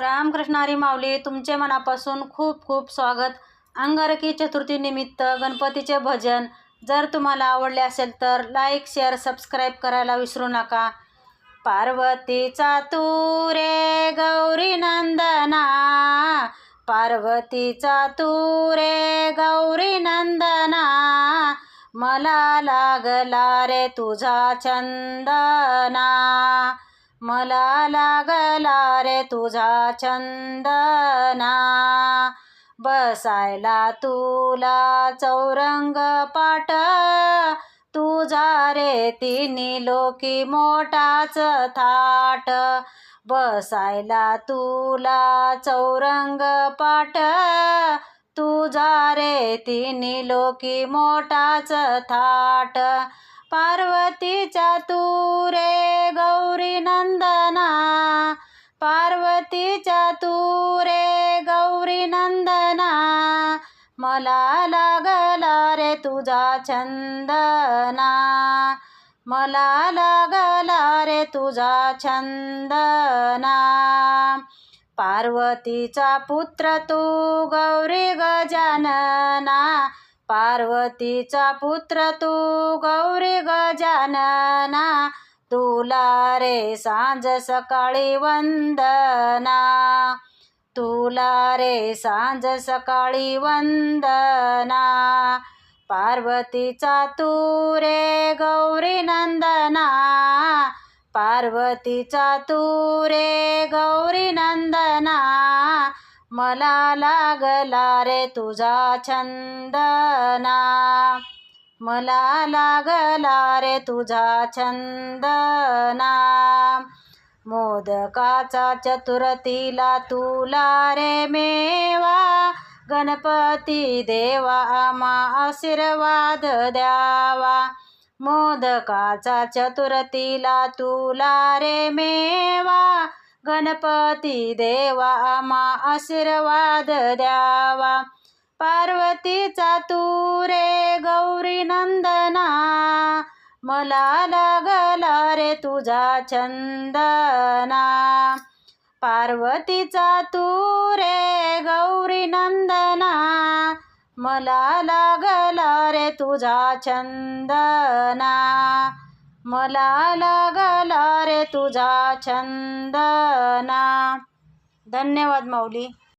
रामकृष्णारी माऊली तुमचे मनापासून खूप खूप स्वागत. अंगारकी चतुर्थीनिमित्त गणपतीचे भजन. जर तुम्हाला आवडले असेल तर लाईक शेअर सबस्क्राईब करायला विसरू नका. पार्वतीचा तू रे गौरी नंदना. पार्वतीचा तू रे गौरी नंदना. मला लागला रे तुझा चंदना. मला लागला रे तुझा चंदना. बसायला तुला चौरंग पाट तुझा रे तिन्ही लोकी मोठाच थाट. बसायला तुला चौरंग पाट तुझा रे तिन्ही लोकी मोठाच थाट. पार्वतीचा तू रे गौ पार्वतीचा तू रे गौरी नंदना मला लागला रे तुझा छंदना मला लागला रे तुझा छंदना पार्वतीचा पुत्र तू गौरी गजानना. पार्वतीचा पुत्र तू गौरी गजानना. तुला रे सांज सकाळी वंदना. तुला रे सांज सकाळी वंदना. पार्वतीचा तू रे गौरी नंदना. पार्वतीचा तू रे गौरी नंदना. मला लागला रे तुझा छंदना. मला लागला रे तुझा छंद नाम मोदकाचा चतुर्थीला तुला रे मेवा. गणपती देवा आमा आशीर्वाद द्यावा. मोदकाचा चतुर्थीला तुला रे मेवा. गणपती देवा आमा आशीर्वाद द्यावा. पार्वतीचा तू मला लागला रे तुझा छंदना पार्वतीचा तू रे गौरी नंदना. मला लागला रे तुझा छंदना मला लागला रे तुझा छंदना धन्यवाद माऊली.